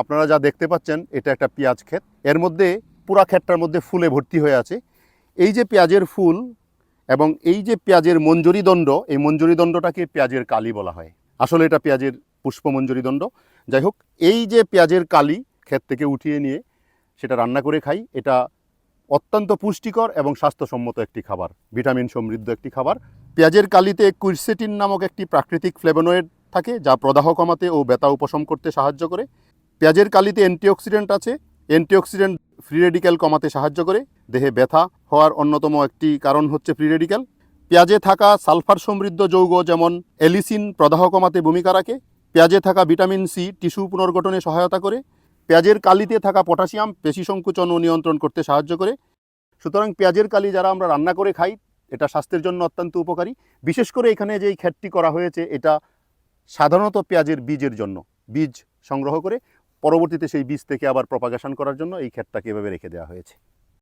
আপনারা যা দেখতে পাচ্ছেন, এটা একটা পেঁয়াজ ক্ষেত। এর মধ্যে পুরা ক্ষেতটার মধ্যে ফুলে ভর্তি হয়ে আছে। এই যে পেঁয়াজের ফুল এবং এই যে পেঁয়াজের মঞ্জুরি দণ্ড এই মঞ্জুরি দণ্ডটাকে পেঁয়াজের কালি বলা হয়। আসলে এটা পেঁয়াজের পুষ্পমঞ্জুরি দণ্ড যাই হোক, এই যে পেঁয়াজের কালি ক্ষেত থেকে উঠিয়ে নিয়ে সেটা রান্না করে খাই, এটা অত্যন্ত পুষ্টিকর এবং স্বাস্থ্যসম্মত একটি খাবার, ভিটামিন সমৃদ্ধ একটি খাবার। পেঁয়াজের কালিতে কুইরসেটিন নামক একটি প্রাকৃতিক ফ্লেভোনয়েড থাকে, যা প্রদাহ কমাতে ও ব্যথা উপশম করতে সাহায্য করে। পেঁয়াজের কালিতে অ্যান্টিঅক্সিডেন্ট আছে। অ্যান্টিঅক্সিডেন্ট ফ্রি রেডিক্যাল কমাতে সাহায্য করে। দেহে ব্যথা হওয়ার অন্যতম একটি কারণ হচ্ছে ফ্রি রেডিক্যাল। পেঁয়াজে থাকা সালফার সমৃদ্ধ যৌগ যেমন এলিসিন প্রদাহ কমাতে ভূমিকা রাখে। পেঁয়াজে থাকা ভিটামিন সি টিস্যু পুনর্গঠনে সহায়তা করে। পেঁয়াজের কালিতে থাকা পটাশিয়াম পেশি সংকুচন ও নিয়ন্ত্রণ করতে সাহায্য করে। সুতরাং পেঁয়াজের কালি যারা আমরা রান্না করে খাই, এটা স্বাস্থ্যের জন্য অত্যন্ত উপকারী। বিশেষ করে এখানে যে এই ক্ষেতটি করা হয়েছে, এটা সাধারণত পেঁয়াজের বীজের জন্য। বীজ সংগ্রহ করে পরবর্তীতে সেই বীজ থেকে আবার প্রপাগেশন করার জন্য এই ক্ষেতটাকে এভাবে রেখে দেওয়া হয়েছে।